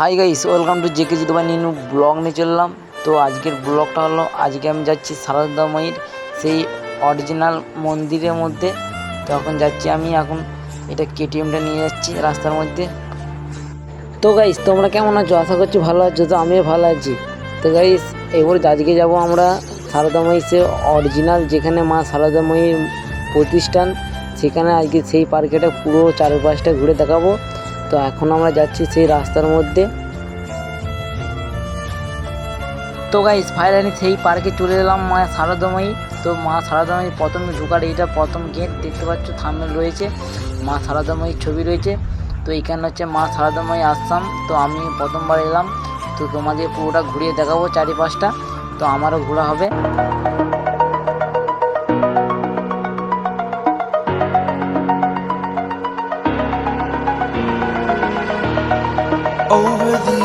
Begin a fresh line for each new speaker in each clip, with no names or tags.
High guys welcome to জেকে জিতবা নিনু ব্লগ নিয়ে চললাম। তো আজকের ব্লগটা হলো, আজকে আমি যাচ্ছি সারদাময়ীর সেই অরিজিনাল মন্দিরের মধ্যে। তো এখন যাচ্ছি আমি, এখন এটা কেটিএমটা নিয়ে যাচ্ছি রাস্তার মধ্যে। তো গাইস তোমরা কেমন আছো? আশা করছি ভালো আছো, তো আমিও ভালো আছি। তো গাইস এবার আজকে যাব আমরা সারদাময়ী সে অরিজিনাল যেখানে মা সারদাময়ীর প্রতিষ্ঠান, সেখানে আজকে সেই পার্কেটা পুরো চারপাশটা ঘুরে দেখাবো। তো এখন আমরা যাচ্ছি সেই রাস্তার মধ্যে। তো গাইস ফাইনালি সেই পার্কে চলে এলাম মা সারদাময়ী তো মা সারদাময়ী প্রথমে ঢোকার এইটা প্রথম গেট দেখতে পাচ্ছ থামেল রয়েছে। মা সারদাময়ীর ছবি রয়েছে। তো এখানে হচ্ছে মা সারদাময়ী আসাম। তো আমি প্রথমবার এলাম। তো তোমাদের পুরোটা ঘুরিয়ে দেখাবো চারিপাশটা। তো আমারও ঘোরা হবে।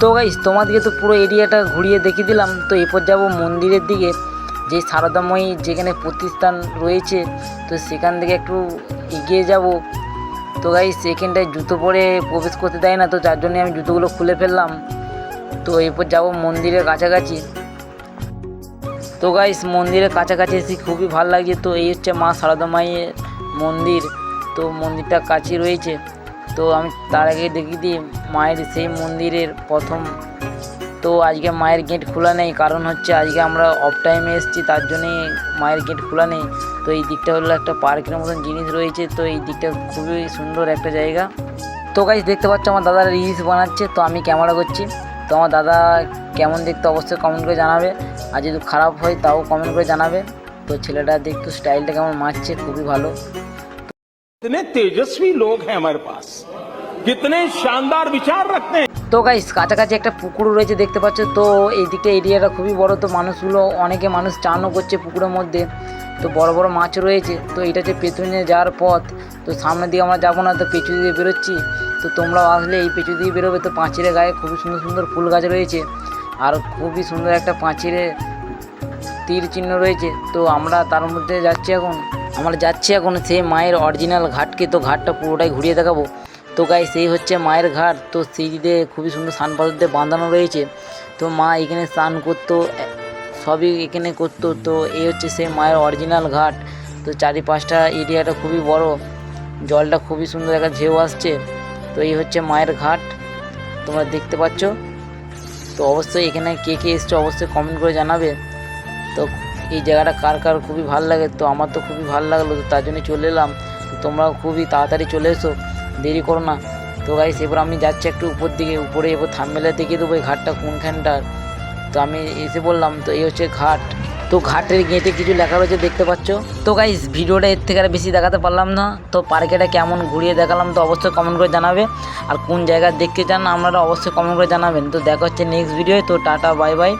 তো গাইস তোমাদেরকে তো পুরো এরিয়াটা ঘুরিয়ে দেখিয়ে দিলাম। তো এরপর যাব মন্দিরের দিকে, যে সারদাময়ী যেখানে প্রতিষ্ঠান রয়েছে, তো সেখান থেকে একটু এগিয়ে যাব। তো গাইস সেখানটায় জুতো পরে প্রবেশ করতে দেয় না, তো যার জন্য আমি জুতোগুলো খুলে ফেললাম। তো এরপর যাব মন্দিরের কাছাকাছি। তো গাইস মন্দিরের কাছাকাছি এসে খুবই ভালো লাগছে। তো এই হচ্ছে মা সারদামাইয়ের মন্দির। তো মন্দিরটা কাছে রয়েছে। তো আমি তার আগে দেখি দিই মায়ের সেই মন্দিরের প্রথম। তো আজকে মায়ের গেট খোলা নেই, কারণ হচ্ছে আজকে আমরা অফ টাইমে এসেছি, তার জন্যে মায়ের গেট খোলা নেই। তো এই দিকটা হলো একটা পার্কের মতন জিনিস রয়েছে, তো এই দিকটা খুবই সুন্দর একটা জায়গা। তো গাইস দেখতে পাচ্ছ আমার দাদা রিলস বানাচ্ছে, তো আমি ক্যামেরা করছি। তো আমার দাদা কেমন দেখতে অবশ্যই কমেন্ট করে জানাবে। আর যদি খারাপ হয়, তাও কমেন্ট করে জানাবে। তো ছেলেটা দেখতে স্টাইলটা কেমন মারছে, খুবই ভালো।
कितने तेजस्वी लोग हैं हमारे पास कितने शानदार विचार रखते हैं
তো গাইস কাছাকাছি একটা পুকুর রয়েছে দেখতে পাচ্ছ তো এই দিকটা এরিয়াটা খুবই বড় তো মানুষগুলো অনেকে মানুষ চানও করছে পুকুরের মধ্যে তো বড় বড় মাছ রয়েছে তো এটা হচ্ছে পেছনে যাওয়ার পথ তো সামনের দিকে আমরা যাবো না তো পেছু দিয়ে বেরোচ্ছি তো তোমরাও আসলে এই পেছু দিয়ে বেরোবে তো পাঁচিরের গায়ে খুবই সুন্দর সুন্দর ফুল গাছ রয়েছে আর খুবই সুন্দর একটা পাঁচিরে তীর চিহ্ন রয়েছে তো আমরা তার মধ্যে যাচ্ছি এখন আমরা যাচ্ছি এখন সেই মায়ের অরিজিনাল ঘাটকে, তো ঘাটটা পুরোটাই ঘুরিয়ে দেখাবো। তো গাই সেই হচ্ছে মায়ের ঘাট। তো সিঁড়িতে খুবই সুন্দর স্নান পাথর দিয়ে বাঁধানো রয়েছে। তো মা এখানে স্নান করতো, সবই এখানে করতো। তো এই হচ্ছে সেই মায়ের অরিজিনাল ঘাট। তো চারিপাশটা এরিয়াটা খুবই বড়। জলটা খুবই সুন্দর একটা ঢেউ আসছে। তো এই হচ্ছে মায়ের ঘাট। তোমরা দেখতে পাচ্ছ? তো অবশ্যই এখানে কে কে এসছো অবশ্যই কমেন্ট করে জানাবে। তো এই জায়গাটা কার কার খুবই ভালো লাগে, তো আমার তো খুবই ভালো লাগল, তো তার জন্য চলে এলাম। তো তোমরাও খুবই তাড়াতাড়ি চলে এসো, দেরি করো না। তো গাইস এবার আমি যাচ্ছি একটু উপর দিকে, উপরে এবার থামমেলে দেখিয়ে দেবো এই ঘাটটা কোনখানটার। তো আমি এসে বললাম, তো এই হচ্ছে ঘাট। তো ঘাটের গেটে কিছু লেখা রয়েছে, দেখতে পাচ্ছ? তো গাইস ভিডিওটা এর থেকে আর বেশি দেখাতে পারলাম না। তো পার্কেটা কেমন ঘুরিয়ে দেখালাম, তো অবশ্যই কমেন্ট করে জানাবে। আর কোন জায়গা দেখতে চান, আপনারা অবশ্যই কমেন্ট করে জানাবেন। তো দেখা হচ্ছে নেক্সট ভিডিও তো টাটা বাই বাই